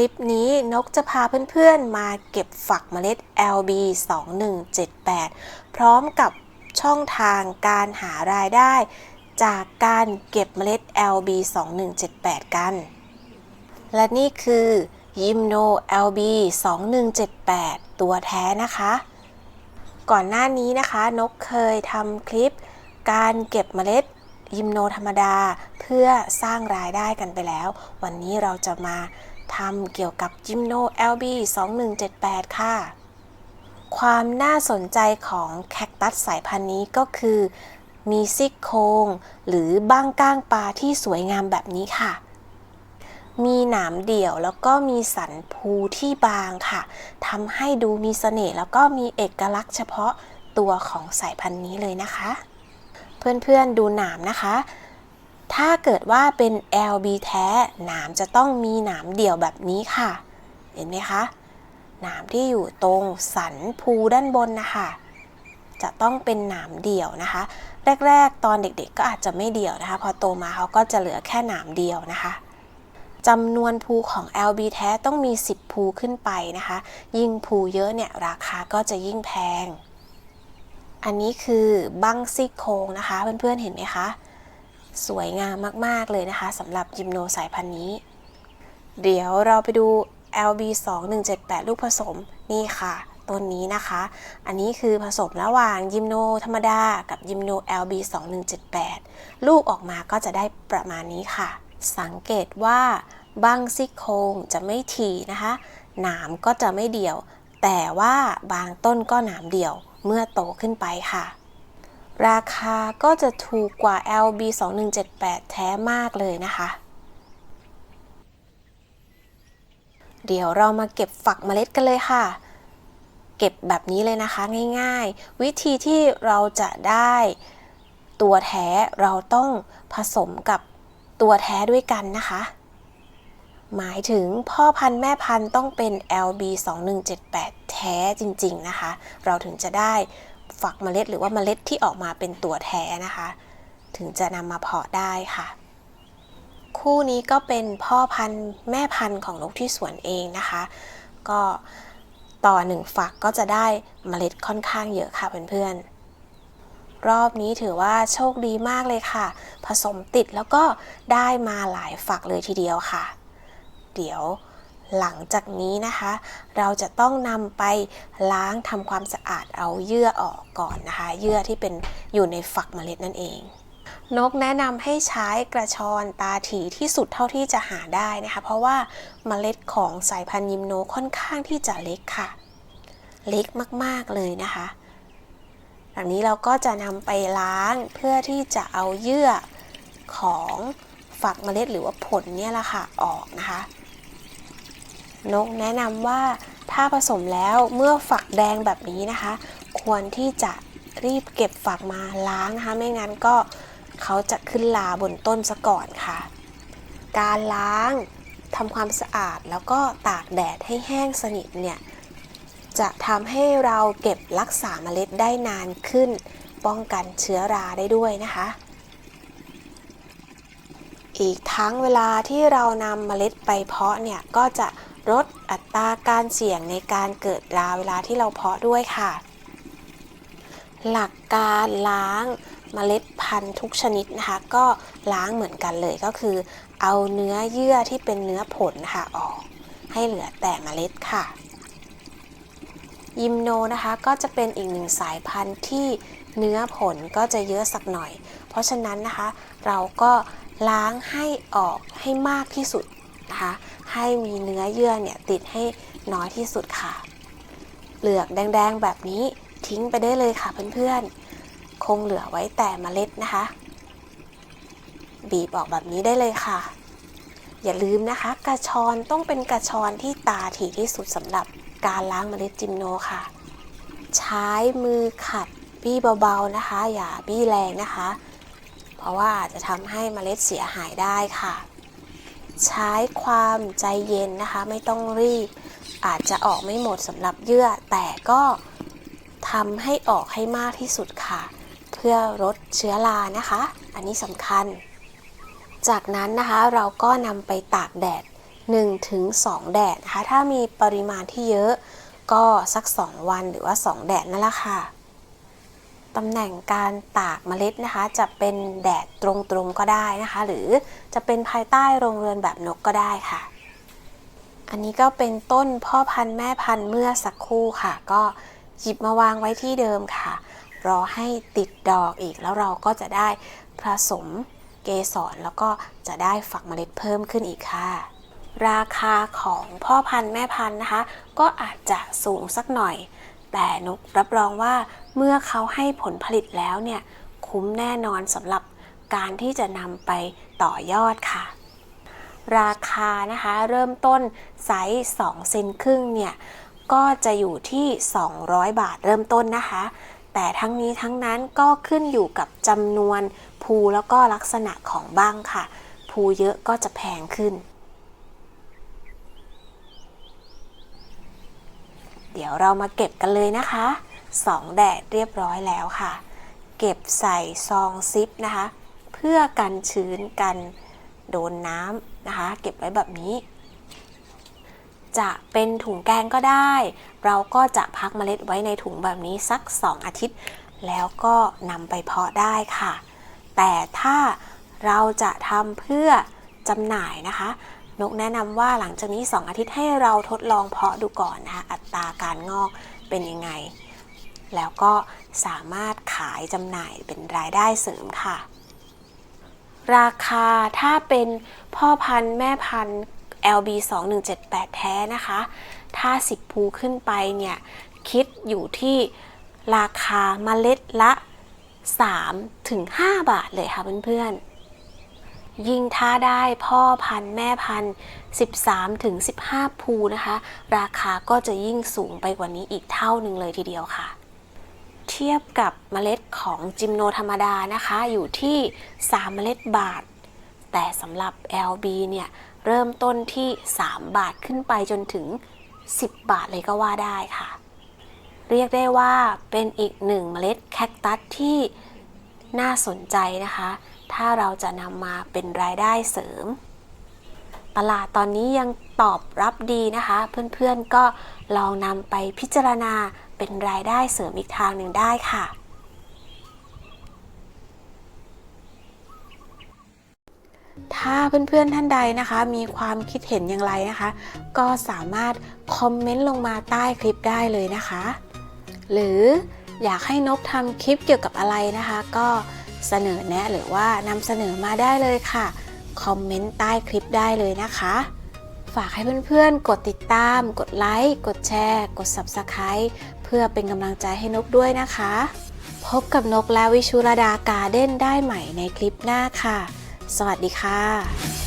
ลิปนี้นกจะพาเพื่อนๆมาเก็บฝักเมล็ด LB 2178พร้อมกับช่องทางการหารายได้ จากการเก็บเมล็ด LB 2178กัน และนี่คือยิมโน LB 2178ตัวแท้นะคะ ก่อนหน้านี้นะคะ นกเคยทำคลิป การเก็บเมล็ดยิมโนธรรมดาเพื่อสร้างรายได้กันไปแล้ว วันนี้เราจะมา ทำเกี่ยวกับยิมโน LB 2178 ค่ะ ความน่าสนใจของแคคตัสสายพันธุ์นี้ก็คือ มีซี่โครงหรือบ้างก้างปลาที่สวยงามแบบนี้ค่ะ มีหนามเดี่ยวแล้วก็มีสันภูที่บางค่ะทำให้ดูมีเสน่ห์แล้วก็มีเอกลักษณ์เฉพาะตัวของสายพันธุ์นี้เลยนะคะ เพื่อนๆดูหนามนะคะ ถ้าเกิดว่าเป็น LB แท้หนามจะต้องมีหนามเดี่ยวแบบนี้ค่ะ เห็นไหมคะ หนามที่อยู่ตรงสันภูด้านบนนะคะ จะต้องเป็นหนามเดี่ยวนะคะ แรกๆ ตอนเด็กๆ ก็อาจจะไม่เดี่ยวนะคะ พอโตมาเขาก็จะเหลือแค่หนามเดียวนะคะจำนวนภูของ LB แท้ต้องมี 10 ภูขึ้นไปนะคะ ยิ่งภูเยอะเนี่ยราคาก็จะยิ่งแพง อันนี้คือบั้งซี่โครงนะคะ เพื่อนๆเห็นไหมคะ สวยงามมาก ๆ เลยนะคะสำหรับยิมโนสายพันธุ์นี้ เดี๋ยวเราไปดู LB 2178 ลูกผสมนี่ค่ะต้นนี้นะคะ อันนี้คือผสมระหว่างยิมโนธรรมดา กับยิมโน LB 2178 ลูกออกมาก็จะได้ประมาณนี้ค่ะ สังเกตว่าบั้งซี่โครงจะไม่ถี่นะคะ หนามก็จะไม่เดี่ยว แต่ว่าบางต้นก็หนามเดี่ยวเมื่อโตขึ้นไปค่ะ ราคาก็จะถูกกว่า LB 2178 แท้มากเลยนะคะ เดี๋ยวเรามาเก็บฝักเมล็ดกันเลยค่ะ เก็บแบบนี้เลยนะคะง่ายๆ วิธีที่เราจะได้ ตัวแท้เราต้องผสมกับตัวแท้ด้วยกันนะคะ หมายถึงพ่อพันธุ์แม่พันธุ์ต้องเป็น LB 2178แท้จริงๆนะคะ เราถึงจะได้ ฝักเมล็ด หรือว่าเมล็ดที่ออกมาเป็นตัวแท้นะคะ ถึงจะนำมาเพาะได้ค่ะ คู่นี้ก็เป็นพ่อพันธุ์แม่พันธุ์ของนกที่สวนเองนะคะ ก็ต่อหนึ่งฝักก็จะได้เมล็ดค่อนข้างเยอะค่ะเพื่อนๆ รอบนี้ถือว่าโชคดีมากเลยค่ะ ผสมติดแล้วก็ได้มาหลายฝักเลยทีเดียวค่ะ เดี๋ยว หลังจากนี้นะคะ เราจะต้องนำไปล้างทำความสะอาดเอาเยื่อออกก่อนนะคะ เยื่อที่เป็นอยู่ในฝักเมล็ดนั่นเอง นกแนะนำให้ใช้กระชอนตาถี่ที่สุดเท่าที่จะหาได้นะคะ เพราะว่าเมล็ดของสายพันธุ์ยิมโนค่อนข้างที่จะเล็กค่ะ เล็กมากๆเลยนะคะหลังนี้เราก็จะนำไปล้างเพื่อที่จะเอาเยื่อของฝักเมล็ดหรือว่าผลเนี่ยแหละค่ะออกนะคะ นกแนะนำว่าถ้าผสมแล้วเมื่อฝักแดงแบบนี้นะคะ ควรที่จะรีบเก็บฝักมาล้างนะคะ ไม่งั้นก็เขาจะขึ้นลาบนต้นซะก่อนค่ะ การล้างทำความสะอาดแล้วก็ตากแดดให้แห้งสนิทเนี่ยจะทำให้เราเก็บรักษาเมล็ดได้นานขึ้น ป้องกันเชื้อราได้ด้วยนะคะ อีกทั้งเวลาที่เรานำเมล็ดไปเพาะเนี่ยก็จะ ลดอัตราการเสี่ยงในการเกิดราเวลาที่เราเพาะด้วยค่ะ หลักการล้างเมล็ดพันธุ์ทุกชนิดนะคะ ก็ล้างเหมือนกันเลยก็คือ เอาเนื้อเยื่อที่เป็นเนื้อผลค่ะออกให้เหลือแต่เมล็ดค่ะยิมโนนะคะก็จะเป็นอีกหนึ่งสายพันธุ์ที่เนื้อผลก็จะเยอะสักหน่อย เพราะฉะนั้นนะคะ เราก็ล้างให้ออกให้มากที่สุด นะคะให้มีเนื้อเยื่อเนี่ยติดให้น้อยที่สุดค่ะ เปลือกแดงๆแบบนี้ทิ้งไปได้เลยค่ะเพื่อนๆ คงเหลือไว้แต่เมล็ดนะคะ บีบออกแบบนี้ได้เลยค่ะ อย่าลืมนะคะ กระชอนต้องเป็นกระชอนที่ตาถี่ที่สุดสำหรับการล้างเมล็ดจิมโนค่ะ ใช้มือขัดบี้เบาๆนะคะ อย่าบี้แรงนะคะ เพราะว่าอาจจะทำให้เมล็ดเสียหายได้ค่ะ ใช้ความใจเย็นนะคะ ไม่ต้องรีบ อาจจะออกไม่หมดสำหรับเยื่อ แต่ก็ทำให้ออกให้มากที่สุดค่ะ เพื่อลดเชื้อรานะคะ อันนี้สำคัญ จากนั้นนะคะเราก็นำไปตากแดด 1-2 แดดนะคะ ถ้ามีปริมาณที่เยอะก็สัก 2 วันหรือว่า 2 แดดนั่นแหละค่ะ ตำแหน่งการตากเมล็ดนะคะ จะเป็นแดดตรงๆก็ได้นะคะ หรือจะเป็นภายใต้โรงเรือนแบบนกก็ได้ค่ะ อันนี้ก็เป็นต้นพ่อพันธุ์แม่พันธุ์เมื่อสักครู่ค่ะ ก็หยิบมาวางไว้ที่เดิมค่ะ รอให้ติดดอกอีกแล้วเราก็จะได้ผสมเกสรแล้วก็จะได้ฝักเมล็ดเพิ่มขึ้นอีกค่ะ ราคาของพ่อพันธุ์แม่พันธุ์นะคะ ก็อาจจะสูงสักหน่อย แต่นกรับรองว่าเมื่อเขาให้ผลผลิตแล้วเนี่ยคุ้มแน่นอนสำหรับการที่จะนำไปต่อยอดค่ะ ราคานะคะ เริ่มต้นไซส์2เซนครึ่งเนี่ยก็จะอยู่ที่ 200 บาทเริ่มต้นนะคะ แต่ทั้งนี้ทั้งนั้นก็ขึ้นอยู่กับจำนวนภูแล้วก็ลักษณะของบ้างค่ะ ภูเยอะก็จะแพงขึ้น ดี๋ยวเรามาเก็บกันเลยนะคะสองแดดเรียบร้อยแล้วค่ะ เก็บใส่ซองซิปนะคะ เพื่อกันชื้นกันโดนน้ำนะคะ เก็บไว้แบบนี้ จะเป็นถุงแกงก็ได้ เราก็จะพักเมล็ดไว้ในถุงแบบนี้สัก 2 อาทิตย์ แล้วก็นำไปเพาะได้ค่ะ แต่ถ้าเราจะทำเพื่อจำหน่ายนะคะ นกแนะนำว่าหลังจากนี้ 2 อาทิตย์ให้เราทดลองเพาะดูก่อนนะคะอัตราการงอกเป็นยังไง แล้วก็สามารถขายจำหน่ายเป็นรายได้เสริมค่ะ ราคาถ้าเป็นพ่อพันธุ์แม่พันธุ์ LB 2178 แท้นะคะ ถ้า 10 ภูขึ้นไปเนี่ย คิดอยู่ที่ราคาเมล็ดละ3ถึง5บาทเลยค่ะเพื่อนๆ ยิ่งถ้าได้พ่อพันธุ์แม่พันธุ์ 13ถึง15 ภูนะคะ ราคาก็จะยิ่งสูงไปกว่านี้อีกเท่าหนึ่งเลยทีเดียวค่ะ เทียบกับเมล็ดของจิมโนธรรมดานะคะ อยู่ที่ 3 เมล็ดบาท แต่สำหรับ LB เนี่ย เริ่มต้นที่ 3 บาทขึ้นไปจนถึง 10 บาทเลยก็ว่าได้ค่ะ เรียกได้ว่าเป็นอีกหนึ่งเมล็ดแคคตัสที่น่าสนใจนะคะ ถ้าเราจะนำมาเป็นรายได้เสริม ตลาดตอนนี้ยังตอบรับดีนะคะ เพื่อนๆก็ลองนำไปพิจารณาเป็นรายได้เสริมอีกทางหนึ่งได้ค่ะถ้าเพื่อนๆท่านใดนะคะ มีความคิดเห็นอย่างไรนะคะ ก็สามารถคอมเมนต์ลงมาใต้คลิปได้เลยนะคะ หรืออยากให้นกทำคลิปเกี่ยวกับอะไรนะคะ ก็ เสนอแนะหรือว่านำเสนอมาได้เลยค่ะคอมเมนต์ใต้คลิปได้เลยนะคะ ฝากให้เพื่อนๆ กดติดตาม กดไลค์กดแชร์ กด Subscribe เพื่อเป็นกำลังใจให้นกด้วยนะคะ พบกับนกและวิชุรดาการ์เด้นได้ใหม่ในคลิปหน้าค่ะ สวัสดีค่ะ